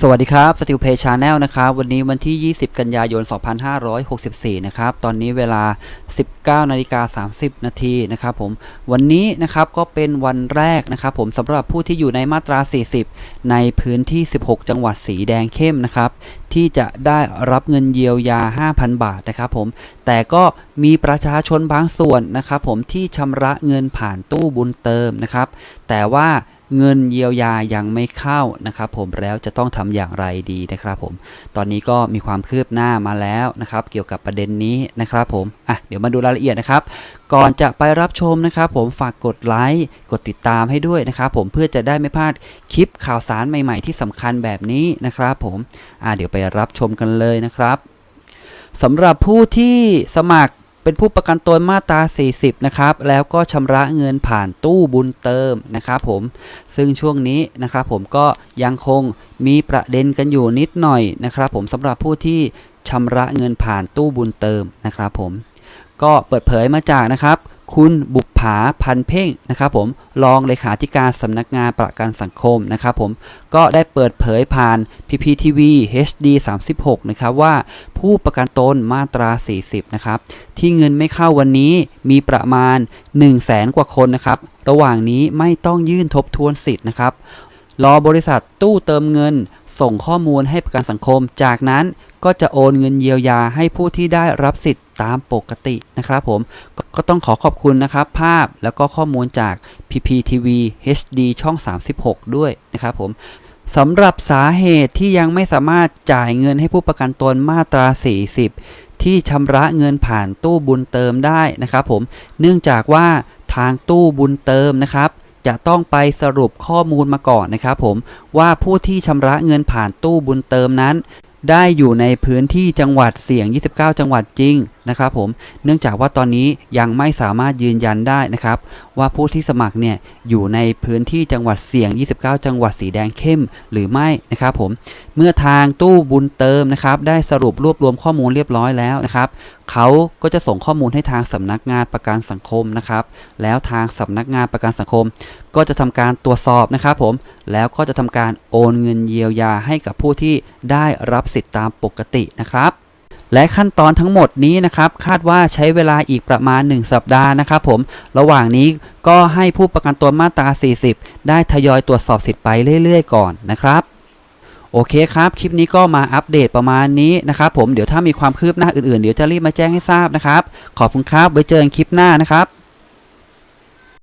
สวัสดีครับสติลเพย์ชาแนลนะครับ วันนี้วันที่ 20 กันยายน 2564 นะครับ ตอนนี้เวลา 19นาฬิกา30 นาทีนะครับผม วันนี้นะครับก็เป็นวันแรกนะครับผมสำหรับผู้ที่อยู่ในมาตรา 40 ในพื้นที่ 16 จังหวัดสีแดงเข้มนะครับ ที่จะได้รับเงินเยียวยา 5,000 บาทนะครับผม แต่ก็มีประชาชนบางส่วนนะครับผมที่ชำระเงินผ่านตู้บุญเติมนะครับ แต่ว่า เงินเยียวยายังไม่เข้านะครับผมแล้วจะต้องทำอย่างไรดีนะครับผมตอนนี้ก็มีความคืบหน้ามาแล้วนะครับ เกี่ยวกับประเด็นนี้นะครับผมอะเดี๋ยวมาดูรายละเอียดนะครับ ก่อนจะไปรับชมนะครับผมฝากกดไลค์กดติดตามให้ด้วยนะครับผมเพื่อจะได้ไม่พลาดคลิปข่าวสารใหม่ๆที่สำคัญแบบนี้นะครับผมอะเดี๋ยวไปรับชมกันเลยนะครับสำหรับผู้ที่สมัคร เป็นผู้ประกันตนมาตรา 40 นะครับ แล้วก็ชำระเงินผ่านตู้บุญเติมนะครับผม ซึ่งช่วงนี้นะครับผมก็ยังคงมีประเด็นกันอยู่นิดหน่อยนะครับผมสำหรับผู้ที่ชำระเงินผ่านตู้บุญเติมนะครับผม ก็เปิดเผยมาจากนะครับ คุณบุปผาพันเพ่งนะครับผมรองเลขาธิการสำนักงานประกันสังคมนะครับผมก็ได้เปิดเผยผ่าน PPTV HD 36 นะครับว่าผู้ประกันตนมาตรา 40 นะครับที่เงินไม่เข้าวันนี้มีประมาณ 1 0 0 0 0แสนกว่าคนนะครับระหว่างนี้ไม่ต้องยื่นทบทวนสิทธิ์นะครับรอบริษัทตู้เติมเงินส่งข้อมูลให้ประกันสังคม จากนั้น ก็จะโอนเงินเยียวยาให้ผู้ที่ได้รับสิทธิ์ตามปกตินะครับผมกก็ต้องขอขอบคุณนะครับภาพแล้วก็ข้อมูลจาก PPTV HD ช่อง 36 ด้วยนะครับผมสำหรับสาเหตุที่ยังไม่สามารถจ่ายเงินให้ผู้ประกันตนมาตรา 40 ที่ชำระเงินผ่านตู้บุญเติมได้นะครับผมเนื่องจากว่าทางตู้บุญเติมนะครับ จะต้องไปสรุปข้อมูลมาก่อนนะครับผมว่าผู้ที่ชำระเงินผ่านตู้บุญเติมนั้น ได้อยู่ในพื้นที่จังหวัดเสี่ยง 29 จังหวัดจริง นะครับผม เนื่องจากว่าตอนนี้ยังไม่สามารถยืนยันได้นะครับ ว่าผู้ที่สมัครเนี่ยอยู่ในพื้นที่จังหวัดเสี่ยง 29 จังหวัดสีแดงเข้มหรือไม่นะครับผม เมื่อทางตู้บุญเติมนะครับได้สรุปรวบรวมข้อมูลเรียบร้อยแล้วนะครับเขาก็จะส่งข้อมูลให้ทางสำนักงานประกันสังคมนะครับ แล้วทางสำนักงานประกันสังคม ก็จะทำการตรวจสอบนะครับผม แล้วก็จะทำการโอนเงินเยียวยาให้กับผู้ที่ได้รับสิทธิ์ตามปกตินะครับ และขั้นตอนทั้งหมดนี้นะครับ คาดว่าใช้เวลาอีกประมาณ 1 สัปดาห์นะครับผมระหว่างนี้ก็ให้ผู้ประกันตนมาตรา 40 ได้ทยอยตรวจสอบสิทธิ์ไปเรื่อย ๆ ก่อนนะครับโอเคครับ คลิปนี้ก็มาอัปเดตประมาณนี้นะครับผม เดี๋ยวถ้ามีความคืบหน้าอื่นๆ เดี๋ยวจะรีบมาแจ้งให้ทราบนะครับ ขอบคุณครับ ไว้เจอกันคลิปหน้านะครับ